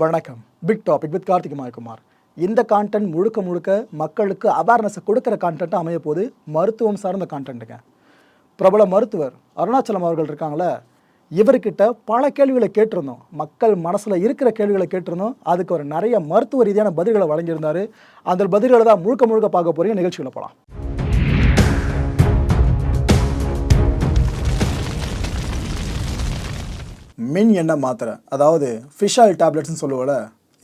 வணக்கம். Big topic with Karthik Mayakumar. இந்த content முழுக்க முழுக்க மக்களுக்கு அவேர்னஸை கொடுக்குற கான்டென்ட்டாக அமைய போது மருத்துவம் சார்ந்த கான்டென்ட்டுங்க பிரபல மருத்துவர் அருணாச்சலம் அவர்கள் இருக்காங்களே இவர்கிட்ட பல கேள்விகளை கேட்டிருந்தோம். மக்கள் மனசில் இருக்கிற கேள்விகளை கேட்டிருந்தோம். அதுக்கு ஒரு நிறைய மருத்துவ ரீதியான பதில்களை வழங்கியிருந்தார். அந்த பதில்களை தான் முழுக்க முழுக்க பார்க்க போகிறீங்க நிகழ்ச்சிகளை போகலாம் மின் எண்ணெய் மாத்திரை. அதாவது ஃபிஷ் ஆயில் டேப்லெட்ஸ்னு சொல்லுவோம்ல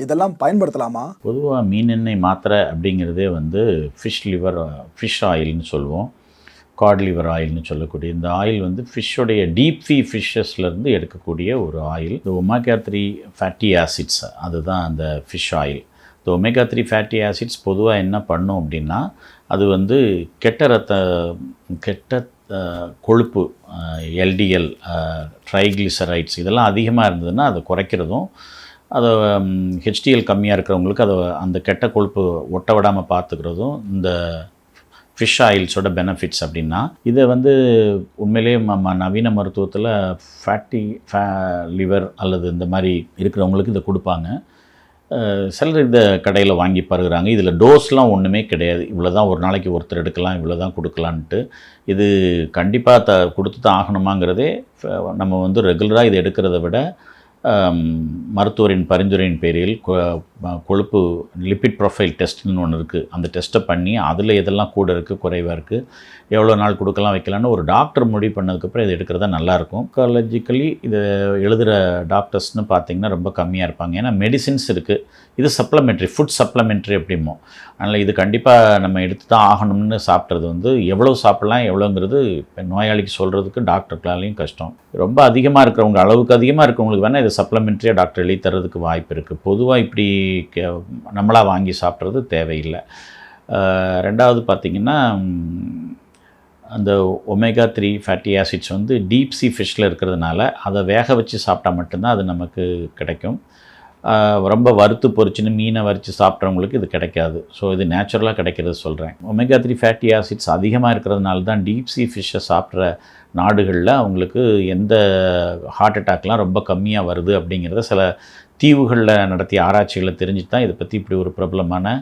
இதெல்லாம் பயன்படுத்தலாமா? பொதுவாக மீன் எண்ணெய் மாத்திரை அப்படிங்கிறதே வந்து ஃபிஷ் லிவர் ஃபிஷ் ஆயில்னு சொல்லுவோம். காட் லிவர் ஆயில்னு சொல்லக்கூடிய இந்த ஆயில் வந்து ஃபிஷ்ஷுடைய டீப் ஃபீ ஃபிஷ்ஷஸ்லேருந்து எடுக்கக்கூடிய ஒரு ஆயில் இந்த ஒமேகா த்ரீ ஃபேட்டி ஆசிட்ஸ் அதுதான் அந்த ஃபிஷ் ஆயில் இந்த ஒமேகா த்ரீ ஃபேட்டி ஆசிட்ஸ் பொதுவாக என்ன பண்ணும் அப்படின்னா அது வந்து கெட்ட ரத்த கெட்ட கொழுப்பு எல்டிஎல் ட்ரைக்ளிசரைட்ஸ் இதெல்லாம் அதிகமாக இருந்ததுன்னா அதை குறைக்கிறதும் அதை ஹெச்டிஎல் கம்மியாக இருக்கிறவங்களுக்கு அதை அந்த கெட்ட கொழுப்பு ஒட்ட விடாமல் பார்த்துக்கிறதும் இந்த ஃபிஷ் ஆயில்ஸோட பெனிஃபிட்ஸ் அப்படின்னா இதை வந்து உண்மையிலேயே நம்ம நவீன மருத்துவத்தில் ஃபேட்டி ஃபே லிவர் அல்லது இந்த மாதிரி இருக்கிறவங்களுக்கு இதை கொடுப்பாங்க. சிலர் இந்த கடையில் வாங்கி பருகிறாங்க. இதில் டோஸ்லாம் ஒன்றுமே கிடையாது. இவ்வளோ தான் ஒரு நாளைக்கு ஒருத்தர் எடுக்கலாம் இவ்வளோ தான் கொடுக்கலான்ட்டு. இது கண்டிப்பாக த கொடுத்து தான் ஆகணுமாங்கிறதே நம்ம வந்து ரெகுலராக இதை எடுக்கிறத விட மருத்துவரின் பரிந்துரையின் பேரில் கொ- கொழுப்பு லிபிட் ப்ரொஃபைல் டெஸ்ட்னு ஒன்று இருக்குது அந்த டெஸ்ட்டை பண்ணி அதில் எதெல்லாம் கூட இருக்குது குறைவாக இருக்குது எவ்வளோ நாள் கொடுக்கலாம் வைக்கலான்னு ஒரு டாக்டர் முடிவு பண்ணதுக்கப்புறம் இது எடுக்கிறதா நல்லாயிருக்கும் காலஜிக்கலி இதை எழுதுகிற டாக்டர்ஸ்னு பார்த்திங்கன்னா ரொம்ப கம்மியாக இருப்பாங்க. ஏன்னா மெடிசின்ஸ் இருக்குது இது சப்ளமெண்ட்ரி ஃபுட் சப்ளமெண்ட்ரி அப்படிமோ. அதனால் இது கண்டிப்பாக நம்ம எடுத்து தான் ஆகணும்னு சாப்பிட்றது வந்து எவ்வளோ சாப்பிட்லாம் எவ்வளோங்கிறது இப்போ நோயாளிக்கு சொல்கிறதுக்கு டாக்டர்களாலையும் கஷ்டம். ரொம்ப அதிகமாக இருக்கிறவங்க அளவுக்கு அதிகமாக இருக்கிறவங்களுக்கு வேணால் இதை சப்ளமெண்ட்ரியாக டாக்டர் எழுதி தரதுக்கு வாய்ப்பு இருக்குது பொதுவாக இப்படி கே- நம்மளாக வாங்கி சாப்பிட்றது தேவையில்லை. ரெண்டாவது பார்த்திங்கன்னா அந்த ஒமேகா த்ரீ ஃபேட்டி ஆசிட்ஸ் வந்து டீப் சி ஃபிஷ்ஷில் இருக்கிறதுனால அதை வேக வச்சு சாப்பிட்டா மட்டும்தான் அது நமக்கு கிடைக்கும். ரொம்ப வறுத்து பொரிச்சுன்னு மீனை வறுத்து சாப்பிட்றவங்களுக்கு இது கிடைக்காது. ஸோ இது நேச்சுரலாக கிடைக்கிறது சொல்கிறேன் ஒமேகா த்ரீ ஃபேட்டி ஆசிட்ஸ் அதிகமாக இருக்கிறதுனால தான் டீப் சி ஃபிஷ்ஷை சாப்பிட்ற நாடுகளில் அவங்களுக்கு எந்த ஹார்ட் அட்டாக்லாம் ரொம்ப கம்மியாக வருது அப்படிங்கிறத சில தீவுகளில் நடத்திய ஆராய்ச்சிகளை தெரிஞ்சு தான் இதை பற்றி இப்படி ஒரு பிரபலமான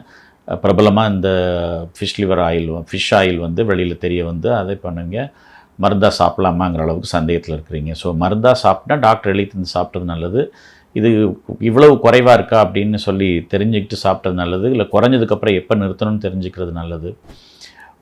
பிரபலமாக இந்த fish liver oil fish oil வந்து வெளியில் தெரிய வந்து அதை பண்ணுங்க. மருந்தாக சாப்பிட்லாமாங்கிற அளவுக்கு சந்தேகத்தில் இருக்கிறீங்க. ஸோ மருந்தாக சாப்பிட்டா டாக்டர் எழுதி தந்து சாப்பிட்றது நல்லது. இது இவ்வளவு குறைவாக இருக்கா அப்படின்னு சொல்லி தெரிஞ்சுக்கிட்டு சாப்பிட்றது நல்லது. இல்லை குறைஞ்சதுக்கப்புறம் எப்போ நிறுத்தணும்னு தெரிஞ்சுக்கிறது நல்லது.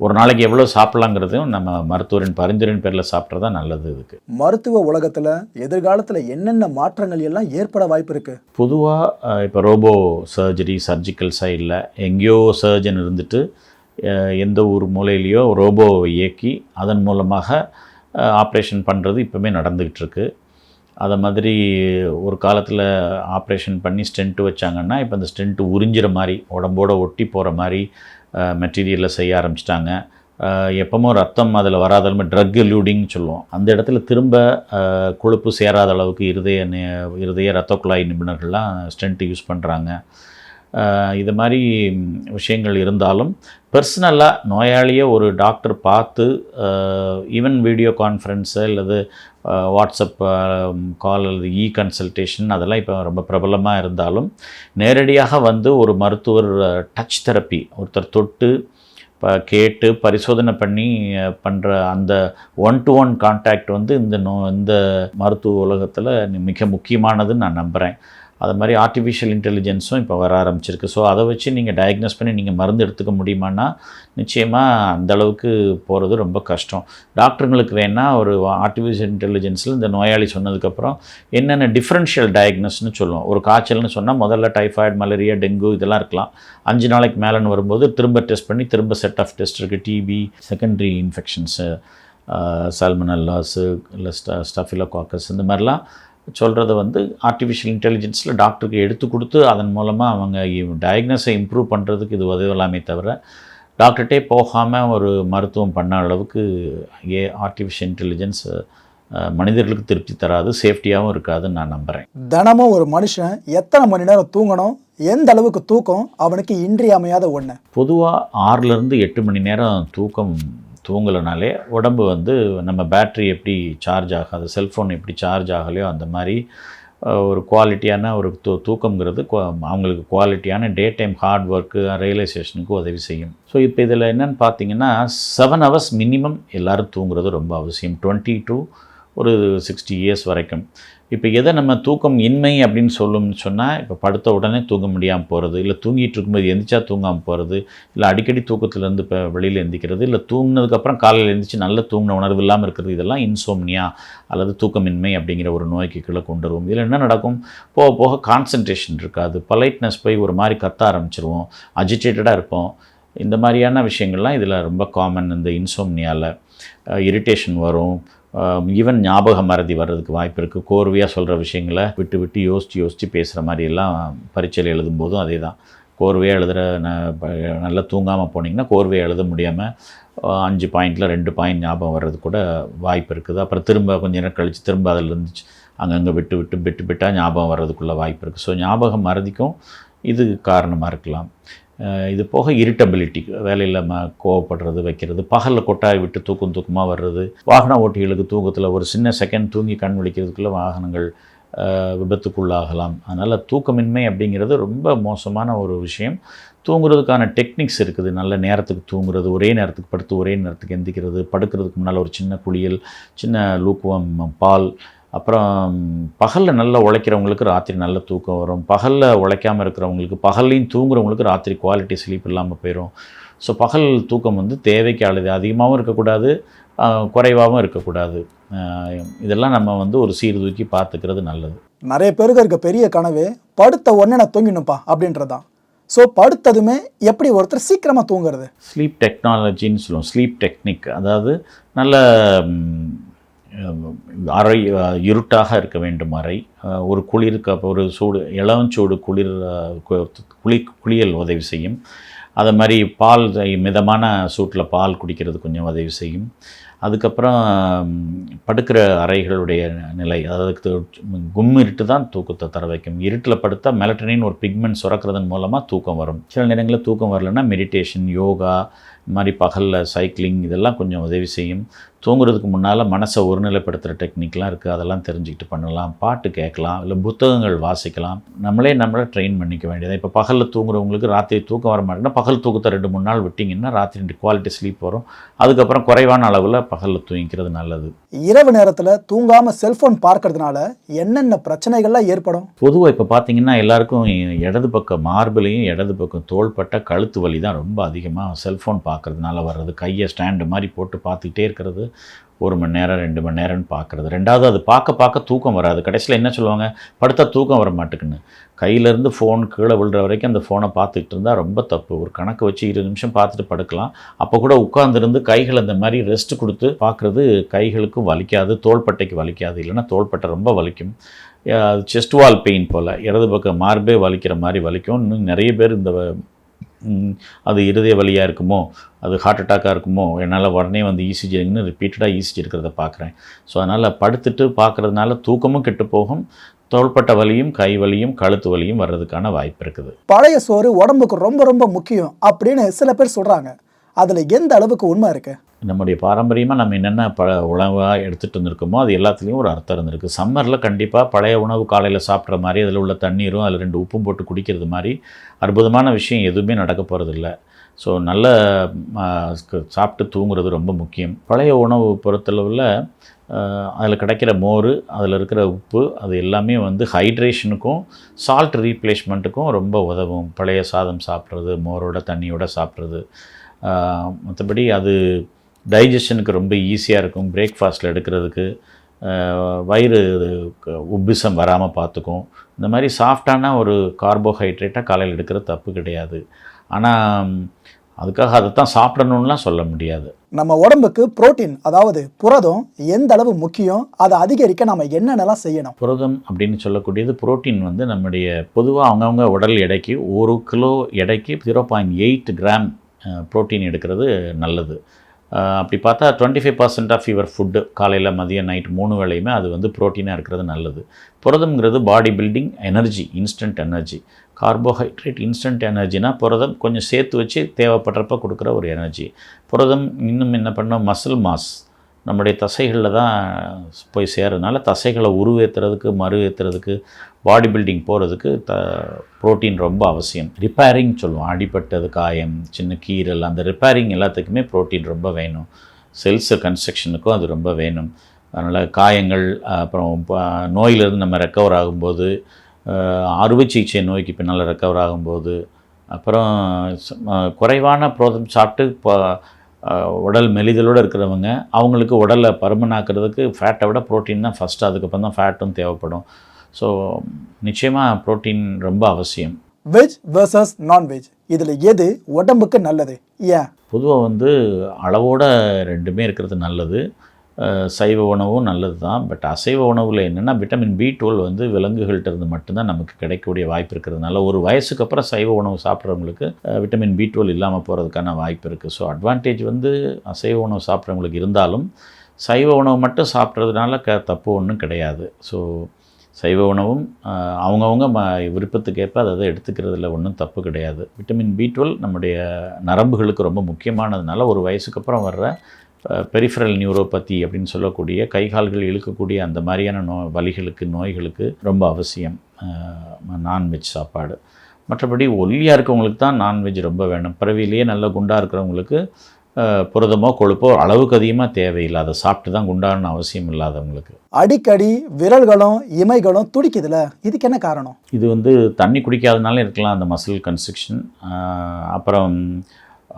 ஒரு நாளைக்கு எவ்வளோ சாப்பிட்லாங்கிறதையும் நம்ம மருத்துவரின் பரிந்துரையின் பேரில் சாப்பிட்றதா நல்லது இதுக்கு. மருத்துவ உலகத்தில் எதிர்காலத்தில் என்னென்ன மாற்றங்கள் எல்லாம் ஏற்பட வாய்ப்பு இருக்கு? பொதுவாக இப்போ ரோபோ சர்ஜரி சர்ஜிக்கல் சைடில் எங்கேயோ சர்ஜன் இருந்துட்டு எந்த ஒரு மூலையிலையோ ரோபோவை இயக்கி அதன் மூலமாக ஆப்ரேஷன் பண்ணுறது இப்போவுமே நடந்துக்கிட்டு இருக்கு. அதை மாதிரி ஒரு காலத்தில் ஆப்ரேஷன் பண்ணி ஸ்டென்ட்டு வச்சாங்கன்னா இப்போ அந்த ஸ்டென்ட்டு உறிஞ்சிற மாதிரி உடம்போட ஒட்டி போகிற மாதிரி மெட்டீரியலில் செய்ய ஆரம்பிச்சிட்டாங்க. எப்போமோ ரத்தம் அதில் வராத அளவு ட்ரக் எல்யூடிங்னு சொல்லுவோம். அந்த இடத்துல திரும்ப கொழுப்பு சேராத அளவுக்கு இருதய இருதய ரத்த குழாய் நிபுணர்கள்லாம் ஸ்டென்ட்டு யூஸ் பண்ணுறாங்க இது மாதிரி விஷயங்கள் இருந்தாலும் பர்சனலாக நோயாளியை ஒரு டாக்டர் பார்த்து ஈவன் வீடியோ கான்ஃபரன்ஸு அல்லது வாட்ஸ்அப் கால் அல்லது இ கன்சல்டேஷன் அதெல்லாம் இப்போ ரொம்ப பிரபலமாக இருந்தாலும் நேரடியாக வந்து ஒரு மருத்துவர் டச் தெரப்பி ஒருத்தர் தொட்டு இப்போ கேட்டு பரிசோதனை பண்ணி பண்ணுற அந்த ஒன் டு ஒன் கான்டாக்ட் வந்து இந்த நோ இந்த மருத்துவ உலகத்தில் மிக முக்கியமானதுன்னு நான் நம்புகிறேன் அது மாதிரி ஆர்டிஃபிஷியல் இன்டெலிஜென்ஸும் இப்போ வர ஆரம்பிச்சிருக்கு. ஸோ அதை வச்சு நீங்கள் டயக்னோஸ் பண்ணி நீங்கள் மருந்து எடுத்துக்க முடியுமான்னா நிச்சயமாக அந்த அளவுக்கு போகிறது ரொம்ப கஷ்டம். டாக்டருங்களுக்கு வேணால் ஒரு ஆர்டிஃபிஷியல் இன்டெலிஜென்ஸில் இந்த நோயாளி சொன்னதுக்கப்புறம் என்னென்ன டிஃப்ரென்ஷியல் டயக்னஸ்னு சொல்லுவோம். ஒரு காய்ச்சல்னு சொன்னால் முதல்ல டைஃபாய்டு மலேரியா டெங்கு இதெல்லாம் இருக்கலாம். அஞ்சு நாளைக்கு மேலேன்னு வரும்போது திரும்ப டெஸ்ட் பண்ணி திரும்ப செட் ஆஃப் டெஸ்ட் இருக்குது டிபி செகண்டரி இன்ஃபெக்ஷன்ஸு சால்மனல்லாஸு இல்லை ஸ்ட ஸ்டஃபிலோகாக்கஸ் இந்த மாதிரிலாம் சொல்கிறத வந்து ஆர்டிஃபிஷியல் இன்டெலிஜென்ஸில் டாக்டருக்கு எடுத்து கொடுத்து அதன் மூலமாக அவங்க டயக்னஸை இம்ப்ரூவ் பண்ணுறதுக்கு இது உதவலாமே தவிர டாக்டர்கிட்டே போகாமல் ஒரு மருத்துவம் பண்ண அளவுக்கு ஏ ஆர்டிஃபிஷியல் இன்டெலிஜென்ஸ் மனிதர்களுக்கு திருப்தி தராது சேஃப்டியாகவும் இருக்காதுன்னு நான் நம்புகிறேன் தினமும் ஒரு மனுஷன் எத்தனை மணி நேரம் தூங்கணும் எந்த அளவுக்கு தூக்கம் அவனுக்கு இன்றியமையாத ஒன்று பொதுவாக ஆறுலேருந்து எட்டு மணி நேரம் தூக்கம் தூங்கலைனாலே உடம்பு வந்து நம்ம பேட்ரி எப்படி சார்ஜ் ஆகாது செல்ஃபோன் எப்படி சார்ஜ் ஆகலையோ அந்த மாதிரி ஒரு குவாலிட்டியான ஒரு தூ தூக்கம்ங்கிறது குவா- அவங்களுக்கு குவாலிட்டியான டே டைம் ஹார்ட் ஒர்க்கு ரியலைசேஷனுக்கு உதவி செய்யும். ஸோ இப்போ இதில் என்னன்னு பார்த்தீங்கன்னா செவன் ஹவர்ஸ் மினிமம் எல்லாரும் தூங்குறது ரொம்ப அவசியம். டுவெண்ட்டி டு ஒரு சிக்ஸ்டி இயர்ஸ் வரைக்கும். இப்போ எதை நம்ம தூக்கம் இன்மை அப்படின்னு சொல்லணும்னு சொன்னால் இப்போ படுத்த உடனே தூங்க முடியாமல் போகிறது இல்லை தூங்கிட்டு இருக்கும்போது எந்திரிச்சா தூங்காமல் போகிறது இல்லை அடிக்கடி தூக்கத்துலேருந்து இப்போ வெளியில் எந்திக்கிறது இல்லை தூங்கினதுக்கப்புறம் காலையில் எந்திரிச்சு நல்ல தூங்கின உணர்வு இல்லாமல் இருக்கிறது இதெல்லாம் இன்சோம்னியா அல்லது தூக்கமின்மை அப்படிங்கிற ஒரு நோய்க்கு கீழே கொண்டு வருவோம். இதில் என்ன நடக்கும்? போக போக கான்சன்ட்ரேஷன் இருக்காது. பொலைட்னஸ் போய் ஒரு மாதிரி கத்த ஆரம்பிச்சிருவோம். அஜிடேட்டடாக இருப்போம். இந்த மாதிரியான விஷயங்கள்லாம் இதில் ரொம்ப காமன் இந்த இன்சோம்னியாவில் இரிட்டேஷன் வரும். ஈவன் ஞாபக மறதி வர்றதுக்கு வாய்ப்பு இருக்குது கோர்வையாக சொல்கிற விஷயங்களை விட்டு விட்டு யோசித்து யோசித்து பேசுகிற மாதிரியெல்லாம் பரீட்சையில் எழுதும்போதும் அதே தான். கோர்வையாக எழுதுகிற நல்லா தூங்காமல் போனீங்கன்னா கோர்வையாக எழுத முடியாமல் அஞ்சு பாயிண்டில் ரெண்டு பாயிண்ட் ஞாபகம் வர்றது கூட வாய்ப்பு இருக்குது. அப்புறம் திரும்ப கொஞ்ச நேரம் கழித்து திரும்ப அதில் இருந்துச்சு. அங்கங்கே விட்டு விட்டு விட்டு விட்டால் ஞாபகம் வர்றதுக்குள்ள வாய்ப்பு இருக்குது ஸோ ஞாபகம் மறதிக்கும் இது காரணமாக இருக்கலாம். இது போக இரிட்டபிலிட்டி வேலையில் ம கோவப்படுறது வைக்கிறது பகலில் கொட்டாய் விட்டு தூக்கம் தூக்கமாக வர்றது வாகன ஓட்டிகளுக்கு தூக்கத்தில் ஒரு சின்ன செகண்ட் தூங்கி கண் விழிக்கிறதுக்குள்ளே வாகனங்கள் விபத்துக்குள்ளாகலாம். அதனால் தூக்கமின்மை அப்படிங்கிறது ரொம்ப மோசமான ஒரு விஷயம். தூங்குறதுக்கான டெக்னிக்ஸ் இருக்குது. நல்ல நேரத்துக்கு தூங்குறது ஒரே நேரத்துக்கு படுத்து ஒரே நேரத்துக்கு எந்திக்கிறது படுக்கிறதுக்கு முன்னால் ஒரு சின்ன குளியல் சின்ன லூக்குவம் பால் அப்புறம் பகலில் நல்லா உழைக்கிறவங்களுக்கு ராத்திரி நல்ல தூக்கம் வரும். பகலில் உழைக்காமல் இருக்கிறவங்களுக்கு பகல்லையும் தூங்குறவங்களுக்கு ராத்திரி குவாலிட்டி ஸ்லீப் இல்லாமல் போயிடும் ஸோ பகல் தூக்கம் வந்து தேவைக்கு அழுது அதிகமாகவும் இருக்கக்கூடாது குறைவாகவும் இருக்கக்கூடாது. இதெல்லாம் நம்ம வந்து ஒரு சீர்தூக்கி பார்த்துக்கிறது நல்லது. நிறைய பேருக்கு இருக்க பெரிய கனவு படுத்த உடனே நான் தூங்கினுப்பா அப்படின்றதான் ஸோ படுத்ததுமே எப்படி ஒருத்தர் சீக்கிரமாக தூங்குறது? ஸ்லீப் டெக்னாலஜின்னு சொல்லுவோம். ஸ்லீப் டெக்னிக் அதாவது நல்ல அறை இருட்டாக இருக்க வேண்டும் அறை. ஒரு குளிருக்கு அப்போ ஒரு சூடு இளவஞ்சூடு குளிர் கு- குளி குளியல் உதவி செய்யும். அதை மாதிரி பால் மிதமான சூட்டில் பால் குடிக்கிறது கொஞ்சம் உதவி செய்யும். அதுக்கப்புறம் படுக்கிற அறைகளுடைய நிலை அதாவது கும் இருட்டு தான் தூக்கத்தை தர வைக்கும். இருட்டில் படுத்தால் மெலட்டனின் ஒரு பிக்மெண்ட் சுரக்கிறதன் மூலமாக தூக்கம் வரும். சில நேரங்களில் தூக்கம் வரலன்னா மெடிடேஷன் யோகா இந்த மாதிரி பகலில் சைக்கிளிங் இதெல்லாம் கொஞ்சம் உதவி செய்யும். தூங்குறதுக்கு முன்னால் மனசை ஒருநிலைப்படுத்துகிற டெக்னிக்லாம் இருக்குது அதெல்லாம் தெரிஞ்சுக்கிட்டு பண்ணலாம். பாட்டு கேட்கலாம். இல்லை புத்தகங்கள் வாசிக்கலாம். நம்மளே நம்மளை ட்ரெயின் பண்ணிக்க வேண்டியது இப்போ பகலில் தூங்குறவங்களுக்கு ராத்திரி தூக்கம் வர மாட்டேன்னா பகல் தூக்கத்தை ரெண்டு மூணு நாள் விட்டிங்கன்னா ராத்திரி குவாலிட்டி ஸ்லீப் வரும். அதுக்கப்புறம் குறைவான அளவில் பகலில் தூங்கிக்கிறது நல்லது. இரவு நேரத்தில் தூங்காமல் செல்ஃபோன் பார்க்கறதுனால என்னென்ன பிரச்சனைகள்லாம் ஏற்படும்? பொதுவாக இப்போ பார்த்தீங்கன்னா எல்லாருக்கும் இடது பக்கம் மார்பிளையும் இடது பக்கம் தோள்பட்ட கழுத்து வலி தான் ரொம்ப அதிகமாக செல்ஃபோன் பார்க்கறதுனால வர்றது. கையை ஸ்டாண்டு மாதிரி போட்டு பார்த்துக்கிட்டே இருக்கிறது. ஒரு மணி நேரம் ரெண்டு மணி நேரம்னு பார்க்குறது. ரெண்டாவது அது பார்க்க பார்க்க தூக்கம் வராது. கடைசியில் என்ன சொல்லுவாங்க? படுத்தா தூக்கம் வர மாட்டேங்குன்னு கையிலேருந்து ஃபோன் கீழே விழுற வரைக்கும் அந்த ஃபோனை பார்த்துக்கிட்டு இருந்தால் ரொம்ப தப்பு. ஒரு கணக்கு வச்சு இருபது நிமிஷம் பார்த்துட்டு படுக்கலாம். அப்போ கூட உட்காந்துருந்து கைகள் அந்த மாதிரி ரெஸ்ட் கொடுத்து பார்க்குறது கைகளுக்கும் வலிக்காது தோள்பட்டைக்கு வலிக்காது. இல்லைன்னா தோள்பட்டை ரொம்ப வலிக்கும். செஸ்ட் வால் பெயின் போல். இடது பக்கம் மார்பே வலிக்கிற மாதிரி வலிக்கும் இன்னும் நிறைய பேர் இந்த அது இருதய வலியாக இருக்குமோ அது ஹார்ட் அட்டாக்காக இருக்குமோ என்னால் உடனே வந்து இசிஜி இருக்குன்னு ரிப்பீட்டடாக இசிஜி இருக்கிறத பார்க்குறேன். ஸோ அதனால் படுத்துட்டு பார்க்குறதுனால தூக்கமும் கெட்டு போகும். தோள்பட்ட வலியும் கை வலியும் கழுத்து வலியும் வர்றதுக்கான வாய்ப்பு இருக்குது. பழைய சோறு உடம்புக்கு ரொம்ப ரொம்ப முக்கியம் அப்படின்னு சில பேர் சொல்கிறாங்க அதில் எந்த அளவுக்கு உண்மை இருக்குது நம்முடைய பாரம்பரியமாக நம்ம என்னென்ன ப உணவாக எடுத்துகிட்டு வந்திருக்கோமோ அது எல்லாத்துலேயும் ஒரு அர்த்தம் இருந்திருக்கு. சம்மரில் கண்டிப்பாக பழைய உணவு காலையில் சாப்பிட்ற மாதிரி அதில் உள்ள தண்ணீரும் அதில் ரெண்டு உப்பும் போட்டு குடிக்கிறது மாதிரி அற்புதமான விஷயம் எதுவுமே நடக்க போகிறதில்ல ஸோ நல்ல சாப்பிட்டு தூங்குறது ரொம்ப முக்கியம். பழைய உணவு பொறுத்தளவில் அதில் கிடைக்கிற மோர் அதில் இருக்கிற உப்பு அது எல்லாமே வந்து ஹைட்ரேஷனுக்கும் சால்ட் ரீப்ளேஸ்மெண்ட்டுக்கும் ரொம்ப உதவும். பழைய சாதம் சாப்பிட்றது மோரோட தண்ணியோட சாப்பிட்றது. மற்றபடி அது டைஜஷனுக்கு ரொம்ப ஈஸியாக இருக்கும். பிரேக்ஃபாஸ்ட்டில் எடுக்கிறதுக்கு வயிறு உப்பிசம் வராமல் பார்த்துக்கும். இந்த மாதிரி சாஃப்டான ஒரு கார்போஹைட்ரேட்டாக காலையில் எடுக்கிறது தப்பு கிடையாது. ஆனால் அதுக்காக அதை தான் சாப்பிடணும்லாம் சொல்ல முடியாது. நம்ம உடம்புக்கு புரோட்டீன் அதாவது புரதம் எந்த அளவு முக்கியம் அதை அதிகரிக்க நம்ம என்னென்னலாம் செய்யணும்? புரதம் அப்படின்னு சொல்லக்கூடியது புரோட்டீன் வந்து நம்முடைய பொதுவாக அவங்கவுங்க உடல் எடைக்கு ஒரு கிலோ எடைக்கு zero point eight gram protein எடுக்கிறது நல்லது. அப்படி பார்த்தா twenty five percent of your food காலையில் மதியம் நைட் மூணு வேளையுமே அது வந்து புரோட்டீனாக இருக்கிறது நல்லது. புரதம்ங்கிறது body building energy instant energy carbohydrate instant எனர்ஜினா புரதம் கொஞ்சம் சேர்த்து வச்சு தேவைப்படுறப்ப கொடுக்குற ஒரு எனர்ஜி புரதம் இன்னும் என்ன பண்ணோம்? மசில் மாஸ் நம்முடைய தசைகளில் தான் போய் சேர்றதுனால தசைகளை உருவேற்றுறதுக்கு மறு ஏற்றுறதுக்கு பாடி பில்டிங் போகிறதுக்கு த ப்ரோட்டீன் ரொம்ப அவசியம். ரிப்பேரிங் சொல்லுவோம். அடிப்பட்டது காயம் சின்ன கீரல் அந்த ரிப்பேரிங் எல்லாத்துக்குமே புரோட்டீன் ரொம்ப வேணும். செல்ஸு கன்ஸ்ட்ரக்ஷனுக்கும் அது ரொம்ப வேணும். அதனால் காயங்கள் அப்புறம் நோயிலிருந்து நம்ம ரெக்கவர் ஆகும்போது அறுவை சிகிச்சை நோய்க்கு பின்னால் ரெக்கவர் ஆகும்போது அப்புறம் குறைவான புரோதம் சாப்பிட்டு இப்போ உடல் மெலிதலோடு இருக்கிறவங்க அவங்களுக்கு உடலை பருமனாக்குறதுக்கு ஃபேட்டை விட புரோட்டீன் தான் ஃபஸ்ட்டு அதுக்கப்புறம் தான் ஃபேட்டும் தேவைப்படும். ஸோ நிச்சயமாக புரோட்டீன் ரொம்ப அவசியம். வெஜ் வெர்சஸ் நான்வெஜ் இதில் எது உடம்புக்கு நல்லது? ஏன்? பொதுவாக வந்து அளவோட ரெண்டுமே இருக்கிறது நல்லது. சைவ உணவும் நல்லது தான் பட் அசைவ உணவில் என்னென்னா விட்டமின் பி டுவெல் வந்து விலங்குகள்கிட்ட இருந்து மட்டும்தான் நமக்கு கிடைக்கக்கூடிய வாய்ப்பு இருக்கிறதுனால ஒரு வயசுக்கு அப்புறம் சைவ உணவு சாப்பிட்றவங்களுக்கு விட்டமின் பி டுவெல் இல்லாமல் போகிறதுக்கான வாய்ப்பு இருக்குது ஸோ அட்வான்டேஜ் வந்து அசைவ உணவு சாப்பிட்றவங்களுக்கு இருந்தாலும் சைவ உணவு மட்டும் சாப்பிட்றதுனால க தப்பு ஒன்றும் கிடையாது. ஸோ சைவ உணவும் அவங்கவுங்க ம விருப்பத்துக்கேற்ப அதை அதை எடுத்துக்கிறதுல ஒன்றும் தப்பு கிடையாது. விட்டமின் பி டுவெல் நம்முடைய நரம்புகளுக்கு ரொம்ப முக்கியமானதுனால ஒரு வயசுக்கு அப்புறம் வர்ற பெரிஃபரல் நியூரோபதி அப்படின்னு சொல்லக்கூடிய கை கால்கள் இழுக்கக்கூடிய அந்த மாதிரியான நோ வலிகளுக்கு நோய்களுக்கு ரொம்ப அவசியம் நான்வெஜ் சாப்பாடு. மற்றபடி ஒல்லியாக இருக்கவங்களுக்கு தான் நான்வெஜ் ரொம்ப வேணும். பிறவிலேயே நல்ல குண்டாக இருக்கிறவங்களுக்கு புரதமோ கொழுப்போ அளவுக்கு அதிகமாக தேவையில்லை அதை சாப்பிட்டு தான் குண்டாகணும்னு அவசியம் இல்லாதவங்களுக்கு. அடிக்கடி விரல்களும் இமைகளும் துடிக்குதுல? இதுக்கு என்ன காரணம்? இது வந்து தண்ணி குடிக்காதனால இருக்கலாம் அந்த மசில் கன்ஸ்ட்ரக்ஷன் அப்புறம்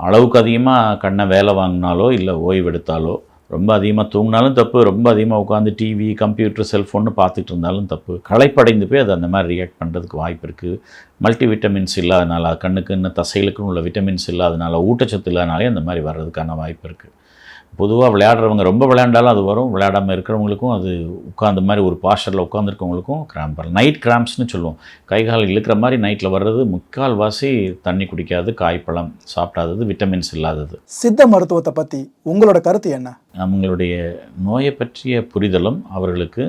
அளவுக்கு அதிகமாக கண்ணை வேலை வாங்கினாலோ இல்லை ஓய்வெடுத்தாலோ ரொம்ப அதிகமாக தூங்கினாலும் தப்பு ரொம்ப அதிகமாக உட்காந்து டிவி கம்ப்யூட்டர் செல்ஃபோன்னு பார்த்துட்டு இருந்தாலும் தப்பு. களைப்படைந்து போய் அது அந்த மாதிரி ரியாக்ட் பண்ணுறதுக்கு வாய்ப்பு இருக்குது மல்டி விட்டமின்ஸ் இல்லாதனால கண்ணுக்குன்னு தசைகளுக்குன்னு உள்ள விட்டமின்ஸ் இல்லாதனால ஊட்டச்சத்து இல்லாதனாலே அந்த மாதிரி வர்றதுக்கான வாய்ப்பு இருக்குது பொதுவாக விளையாடுறவங்க ரொம்ப விளையாண்டாலும் அது வரும். விளையாடாமல் இருக்கிறவங்களுக்கும் அது உட்காந்த மாதிரி ஒரு பாஸ்டரில் உட்காந்துருக்கவங்களுக்கும் கிராம்ப் வரும் நைட் கிராம்ப்ஸ்னு சொல்லுவோம். கை கால் இழுக்கிற மாதிரி நைட்டில் வர்றது முக்கால் வாசி தண்ணி குடிக்காது காய்ப்பழம் சாப்பிடாதது விட்டமின்ஸ் இல்லாதது. சித்த மருத்துவத்தை பற்றி உங்களோட கருத்து என்ன? அவங்களுடைய நோயை பற்றிய புரிதலும் அவர்களுக்கு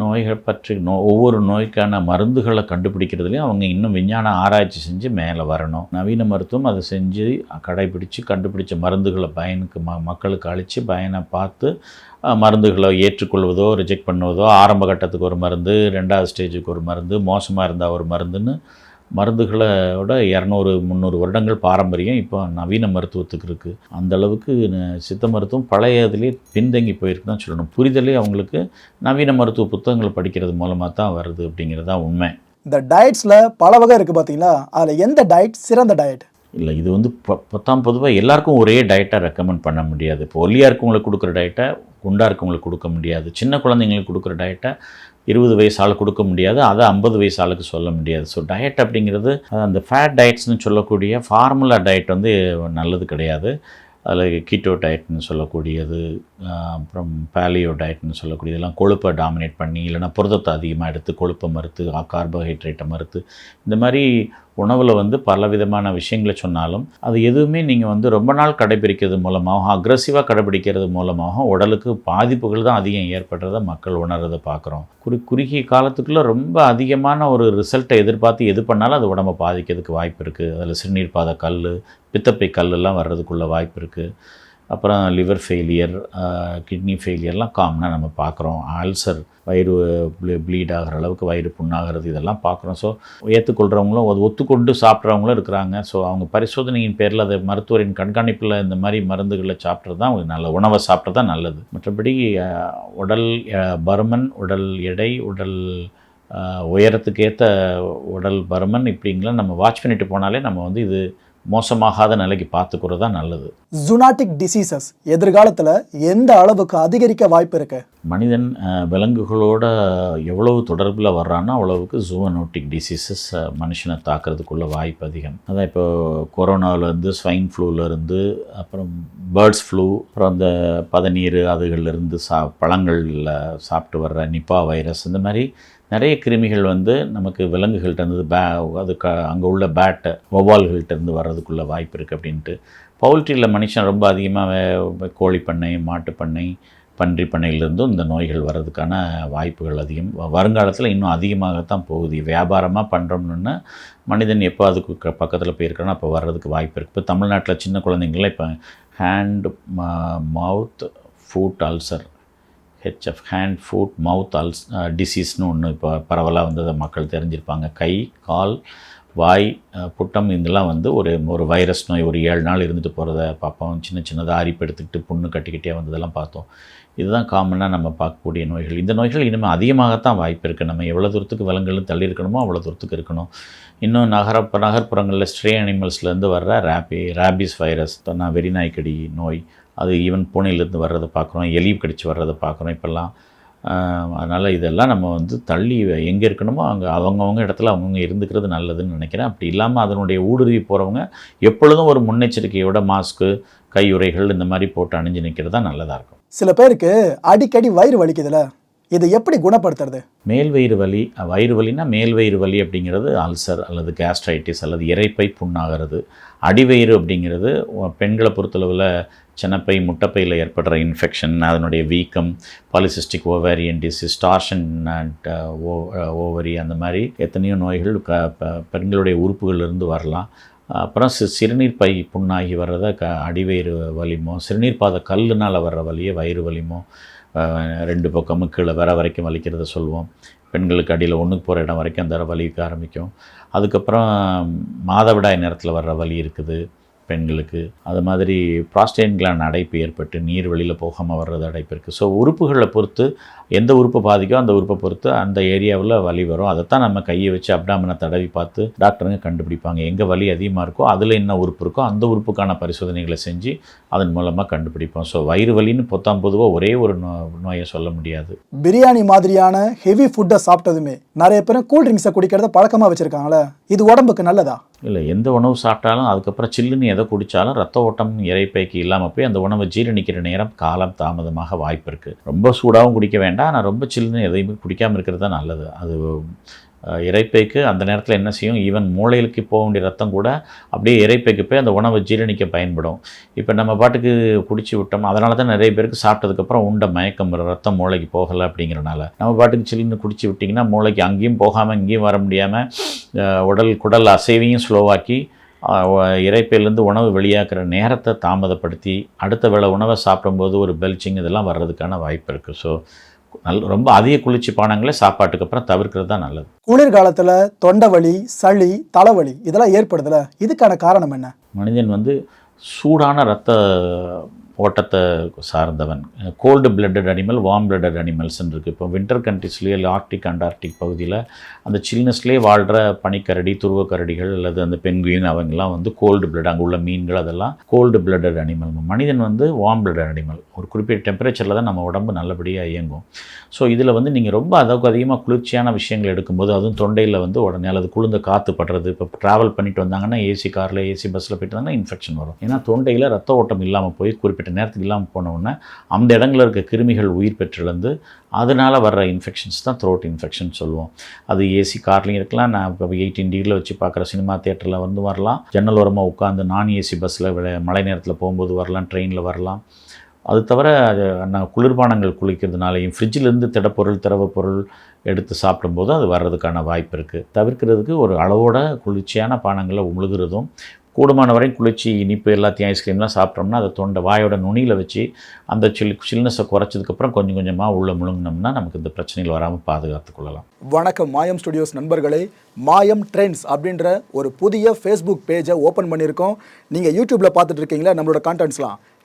நோய்கள் பற்றி நோ ஒவ்வொரு நோய்க்கான மருந்துகளை கண்டுபிடிக்கிறதுலையும் அவங்க இன்னும் விஞ்ஞான ஆராய்ச்சி செஞ்சு மேலே வரணும். நவீன மருத்துவம் அதை செஞ்சு கடைபிடித்து கண்டுபிடிச்ச மருந்துகளை பயனுக்கு ம மக்களுக்கு அழித்து பயனை பார்த்து மருந்துகளை ஏற்றுக்கொள்வதோ ரிஜெக்ட் பண்ணுவதோ ஆரம்ப கட்டத்துக்கு ஒரு மருந்து ரெண்டாவது ஸ்டேஜுக்கு ஒரு மருந்து மோசமாக இருந்தால் ஒரு மருந்துன்னு மருந்துகளோட இரநூறு முந்நூறு வருடங்கள் பாரம்பரியம் இப்போ நவீன மருத்துவத்துக்கு இருக்குது அந்த அளவுக்கு சித்த மருத்துவம் பழைய இதுலேயே பின்தங்கி போயிருக்கு தான் சொல்லணும். புரிதலே அவங்களுக்கு நவீன மருத்துவ புத்தகங்களை படிக்கிறது மூலமாக தான் வருது அப்படிங்கிறது தான் உண்மை. இந்த டயட்ஸில் பல வகை இருக்குது பார்த்தீங்களா அதில் எந்த டயட்? சிறந்த டயட்? இல்லை இது வந்து ப- பத்தாம் பொதுவாக எல்லாருக்கும் ஒரே டயட்டை ரெக்கமெண்ட் பண்ண முடியாது. இப்போ ஒல்லியாக இருக்கவங்களுக்கு கொடுக்குற டயட்டை குண்டாக இருக்கவங்களுக்கு கொடுக்க முடியாது. சின்ன குழந்தைங்களுக்கு கொடுக்குற டயட்டை இருபது வயசு ஆள் கொடுக்க முடியாது அதை ஐம்பது வயசு ஆளுக்கு சொல்ல முடியாது. ஸோ டயட் அப்படிங்கிறது அந்த ஃபேட் டயட்ஸ்னு சொல்லக்கூடிய ஃபார்முலா டயட் வந்து நல்லது கிடையாது. அதில் கீட்டோ டயட்னு சொல்லக்கூடியது அப்புறம் பேலியோ டயட்னு சொல்லக்கூடிய இதெல்லாம் கொழுப்பை டாமினேட் பண்ணி இல்லைன்னா புரதத்தை அதிகமாக எடுத்து கொழுப்பை மறுத்து கார்போஹைட்ரேட்டை மறுத்து இந்த மாதிரி உணவில் வந்து பல விதமான விஷயங்களை சொன்னாலும் அது எதுவுமே நீங்கள் வந்து ரொம்ப நாள் கடைபிடிக்கிறது மூலமாகவும் அக்ரஸிவாக கடைபிடிக்கிறது மூலமாகவும் உடலுக்கு பாதிப்புகள் தான் அதிகம் ஏற்படுறத மக்கள் உணர்றதை பார்க்குறோம். குறி குறுகிய காலத்துக்குள்ளே ரொம்ப அதிகமான ஒரு ரிசல்ட்டை எதிர்பார்த்து எது பண்ணாலும் அது உடம்பை பாதிக்கிறதுக்கு வாய்ப்பு இருக்குது அதில் சிறுநீர் பாத கல் பித்தப்பை கல்லெல்லாம் வர்றதுக்குள்ள வாய்ப்பு இருக்குது அப்புறம் லிவர் ஃபெயிலியர் கிட்னி ஃபெயிலியர்லாம் காமனாக நம்ம பார்க்குறோம். ஆல்சர் வயிறு ப்ளீட் ஆகிற அளவுக்கு வயிறு புண்ணாகிறது இதெல்லாம் பார்க்குறோம். ஸோ ஏற்றுக்கொள்கிறவங்களும் அது ஒத்துக்கொண்டு சாப்பிட்றவங்களும் இருக்கிறாங்க. ஸோ அவங்க பரிசோதனையின் பேரில் அது மருத்துவரின் கண்காணிப்பில் இந்த மாதிரி மருந்துகளை சாப்பிட்றது தான் ஒரு நல்ல உணவை சாப்பிட்றது தான் நல்லது. மற்றபடி உடல் பருமன் உடல் எடை உடல் உயரத்துக்கேற்ற உயரத்துக்கு ஏற்ற உடல் பருமன் இப்படிங்களாம் நம்ம வாட்ச் பண்ணிட்டு போனாலே நம்ம வந்து இது மோசமாகாத நிலைக்கு பார்த்துக்கிறது தான் நல்லது. ஜுனாட்டிக் டிசீசஸ் எதிர்காலத்தில் எந்த அளவுக்கு அதிகரிக்க வாய்ப்பு இருக்கு? மனிதன் விலங்குகளோட எவ்வளவு தொடர்பில் வர்றானோ அவ்வளவுக்கு ஜூவனோட்டிக் டிசீசஸ் மனுஷனை தாக்குறதுக்குள்ள வாய்ப்பு அதிகம். அதான் இப்போ கொரோனாவிலேருந்து ஸ்வைன் ஃப்ளூலேருந்து அப்புறம் பேர்ட்ஸ் ஃப்ளூ அப்புறம் அந்த பதநீர் அதுகள்லேருந்து சா பழங்களில் சாப்பிட்டு வர்ற நிப்பா வைரஸ் இந்த மாதிரி நிறைய கிருமிகள் வந்து நமக்கு விலங்குகள்கிட்ட இருந்து பே அது க அங்கே உள்ள பேட்டை வௌவால்கள்ட்ட வர்றதுக்குள்ள வாய்ப்பு இருக்குது அப்படின்ட்டு. பவுல்ட்ரியில் மனுஷன் ரொம்ப அதிகமாக கோழி பண்ணை மாட்டு பண்ணை பன்றி பண்ணையிலிருந்தும் இந்த நோய்கள் வர்றதுக்கான வாய்ப்புகள் அதிகம். வருங்காலத்தில் இன்னும் அதிகமாகத்தான் போகுது. வியாபாரமாக பண்ணுறோம்னு மனிதன் எப்போ அதுக்கு பக்கத்தில் போயிருக்கானோ அப்போ வர்றதுக்கு வாய்ப்பு இருக்குது இப்போ தமிழ்நாட்டில் சின்ன குழந்தைங்களாம் இப்போ hand mouth foot ulcer HF hand foot mouth அல்ஸ் டிசீஸ்னு ஒன்று இப்போ பரவலாக வந்து அதை மக்கள் தெரிஞ்சிருப்பாங்க. கை கால் வாய் புட்டம் இதெல்லாம் வந்து ஒரு ஒரு வைரஸ் நோய் ஒரு ஏழு நாள் இருந்துட்டு போகிறத பார்ப்போம். சின்ன சின்னதாக அரிப்பு எடுத்துக்கிட்டு புண்ணு கட்டிக்கிட்டே வந்ததெல்லாம் பார்த்தோம். இதுதான் காமனாக நம்ம பார்க்கக்கூடிய நோய்கள். இந்த நோய்கள் இனிமேல் அதிகமாகத்தான் வாய்ப்பு இருக்குது நம்ம எவ்வளோ தூரத்துக்கு விலங்குகள் தள்ளி இருக்கணுமோ அவ்வளோ தூரத்துக்கு இருக்கணும். இன்னும் நகர நகர்ப்புறங்களில் ஸ்ட்ரே அனிமல்ஸ்லேருந்து வர்ற ரேபி ரேபிஸ் வைரஸ் நான் வெறிநாய்க்கடி நோய் அது ஈவன் பூனையிலேருந்து வர்றதை பார்க்குறோம் எலி கடிச்சு வர்றதை பார்க்குறோம் இப்போல்லாம். அதனால் இதெல்லாம் நம்ம வந்து தள்ளி எங்கே இருக்கணுமோ அங்கே அவங்கவுங்க இடத்துல அவங்கவுங்க இருந்துக்கிறது நல்லதுன்னு நினைக்கிறேன். அப்படி இல்லாமல் அதனுடைய ஊடுருவி போகிறவங்க எப்பொழுதும் ஒரு முன்னெச்சரிக்கையோட மாஸ்க்கு கையுறைகள் இந்த மாதிரி போட்டு அணிஞ்சு நிற்கிறது தான் நல்லதாக இருக்கும். சில பேருக்கு அடிக்கடி வயிறு வலிக்குதுல்ல இதை எப்படி குணப்படுத்துறது? மேல் வயிறு வலி வயிறு வலினா மேல் வயிறு வலி அப்படிங்கிறது அல்சர் அல்லது கேஸ்ட்ரைட்டிஸ் அல்லது இரைப்பை புண்ணாகிறது. அடிவயிறு அப்படிங்கிறது பெண்களை பொறுத்தளவில் சின்னப்பை முட்டைப்பையில் ஏற்படுற இன்ஃபெக்ஷன் அதனுடைய வீக்கம் polycystic ovarian disease torsion ovary அந்த மாதிரி எத்தனையோ நோய்கள் க பெண்களுடைய உறுப்புகளிலிருந்து வரலாம். அப்புறம் சி சிறுநீர் பை புண்ணாகி வர்றத க அடிவயிறு வலிமோ சிறுநீர் பாத கல்லுனால் வர்ற வலியை வயிறு வலிமோ ரெண்டு பக்கமும் கீழே வர வரைக்கும் வலிக்கிறத சொல்லுவோம் பெண்களுக்கு அடியில் ஒன்றுக்கு போகிற இடம் வரைக்கும் அந்த வலிக்க ஆரம்பிக்கும். அதுக்கப்புறம் மாதவிடாய் நேரத்தில் வர்ற வலி இருக்குது பெண்களுக்கு. அது மாதிரி ப்ராஸ்டேன்களான அடைப்பு ஏற்பட்டு நீர் வெளியில் போகாமல் வர்றது அடைப்பு இருக்குது ஸோ உறுப்புகளை பொறுத்து எந்த உறுப்பு பாதிக்கோ அந்த உறுப்பை பொறுத்து அந்த ஏரியாவில் வலி வரும். அதைத்தான் நம்ம கையை வச்சு அப்டாமனை தடவி பார்த்து டாக்டருங்க கண்டுபிடிப்பாங்க. எங்கே வலி அதிகமாக இருக்கோ அதில் என்ன உறுப்பு இருக்கோ அந்த உறுப்புக்கான பரிசோதனைகளை செஞ்சு அதன் மூலமாக கண்டுபிடிப்போம். ஸோ வயிறு வலின்னு பொத்தாம் பொதுவாக ஒரே ஒரு நோ நோயை சொல்ல முடியாது. பிரியாணி மாதிரியான ஹெவி ஃபுட்டை சாப்பிட்டதுமே நிறைய பேர் கூல் ட்ரிங்க்ஸை குடிக்கிறத பழக்கமாக வச்சுருக்காங்களே இது உடம்புக்கு நல்லதா? இல்லை எந்த உணவு சாப்பிட்டாலும் அதுக்கப்புறம் சில்லுன்னு எதை குடித்தாலும் ரத்த ஓட்டம் இறைப்பைக்கு இல்லாமல் போய் அந்த உணவை ஜீரணிக்கிற நேரம் காலம் தாமதமாக வாய்ப்பு இருக்குது ரொம்ப சூடாகவும் குடிக்க வேண்டாம். ஆனால் ரொம்ப சில்லுன்னு எதையுமே குடிக்காமல் இருக்கிறது தான் நல்லது. அது இறைப்பைக்கு அந்த நேரத்தில் என்ன செய்யும்? ஈவன் மூளைகளுக்கு போக வேண்டிய ரத்தம் கூட அப்படியே இறைப்பைக்கு போய் அந்த உணவை ஜீரணிக்க பயன்படும். இப்போ நம்ம பாட்டுக்கு குடிச்சு விட்டோம் அதனால தான் நிறைய பேருக்கு சாப்பிட்டதுக்கப்புறம் உண்டை மயக்கம் வரும். ரத்தம் மூளைக்கு போகலை அப்படிங்கிறனால. நம்ம பாட்டுக்கு சில்லுன்னு குடிச்சு விட்டிங்கன்னா மூளைக்கு அங்கேயும் போகாமல் இங்கேயும் வர முடியாமல் உடல் குடல் அசைவையும் ஸ்லோவாக்கி இறைப்பையிலேருந்து உணவு வெளியாக்குற நேரத்தை தாமதப்படுத்தி அடுத்த வேளை உணவை சாப்பிடும்போது ஒரு பெல்ச்சிங் இதெல்லாம் வர்றதுக்கான வாய்ப்பு இருக்குது ஸோ நல் ரொம்ப அதிக குளிர்ச்சி பானங்களே சாப்பாட்டுக்கு அப்புறம் தவிர்க்கிறது தான் நல்லது. குளிர்காலத்தில் தொண்டை வலி சளி தலைவலி இதெல்லாம் ஏற்படுதுல? இதுக்கான காரணம் என்ன? மனிதன் வந்து சூடான இரத்த ஓட்டத்தை சார்ந்தவன். Cold blooded animal warm blooded அனிமல்ஸ்ன்னு இருக்குது இப்போ வின்டர் கண்ட்ரிஸ்லேயே இல்லை ஆர்டிக் அண்டார்டிக் பகுதியில் அந்த சில்னஸ்லேயே வாழ்கிற பனிக்கரடி துருவக்கரடிகள் அல்லது அந்த பெண்குயின் அவங்கெல்லாம் வந்து கோல்டு பிளட் அங்கே உள்ள மீன்கள் அதெல்லாம் கோல்டு பிளட்டட் அனிமல் மனிதன் வந்து வார்ம் பிளட்டட் அனிமல் ஒரு குறிப்பிட்ட டெம்பரேச்சரில் தான் நம்ம உடம்பு நல்லபடியாக இயங்கும். ஸோ இதில் வந்து நீங்கள் ரொம்ப அளவுக்கு அதிகமாக குளிர்ச்சியான விஷயங்கள் எடுக்கும்போது அதுவும் தொண்டையில் வந்து உடனே அல்லது குளிர்ந்த காற்று படுறது இப்போ ட்ராவல் பண்ணிட்டு வந்தாங்கன்னா ஏசி காரில் ஏசி பஸ்ஸில் போயிட்டு வந்தாங்கன்னா இன்ஃபெக்ஷன் வரும். ஏன்னா தொண்டையில் ரத்த ஓட்டம் இல்லாமல் போய் குறிப்பிட்ட நேரத்துக்கு இல்லாமல் போனவுடனே அந்த இடங்களில் இருக்க கிருமிகள் உயிர் பெற்றிழந்து அதனால் வர்ற இன்ஃபெக்ஷன்ஸ் தான் த்ரோட் இன்ஃபெக்ஷன் சொல்லுவோம். அது ஏசி கார்லையும் இருக்கலாம். நான் இப்போ எயிட்டீன் டிகிரியில் வச்சு பார்க்குற சினிமா தேட்டரில் வந்து வரலாம். ஜன்னல் ஓரமாக உட்காந்து நான் ஏசி பஸ்ஸில் மழை நேரத்தில் போகும்போது வரலாம் ட்ரெயினில் வரலாம். அது தவிர அது நான் குளிர்பானங்கள் குளிக்கிறதுனாலையும் ஃப்ரிட்ஜிலேருந்து திடப்பொருள் திரவ பொருள் எடுத்து சாப்பிடும்போது அது வர்றதுக்கான வாய்ப்பு இருக்குது தவிர்க்கிறதுக்கு ஒரு அளவோட குளிர்ச்சியான பானங்களை உழுகிறதும் கூடுமான வரையும் குளிர்ச்சி இனிப்பு எல்லாத்தையும் ஐஸ்கிரீம்லாம் சாப்பிட்டோம்னா அதை தொண்டை வாயோட நுனியில் வச்சு அந்த சில் சில்னஸை குறைச்சதுக்கப்புறம் கொஞ்சம் கொஞ்சமாக உள்ளே முழுங்கினோம்னா நமக்கு இந்த பிரச்சனைகள் வராமல் பாதுகாத்து கொள்ளலாம். வணக்கம் மாயம் ஸ்டுடியோஸ் நண்பர்களே. மாயம் ட்ரெண்ட்ஸ் அப்படின்ற ஒரு புதிய ஃபேஸ்புக் பேஜை ஓப்பன் பண்ணியிருக்கோம். நீங்கள் யூடியூப்பில் பார்த்துட்டு இருக்கீங்களா? நம்மளோட கான்டென்ட்ஸ்லாம்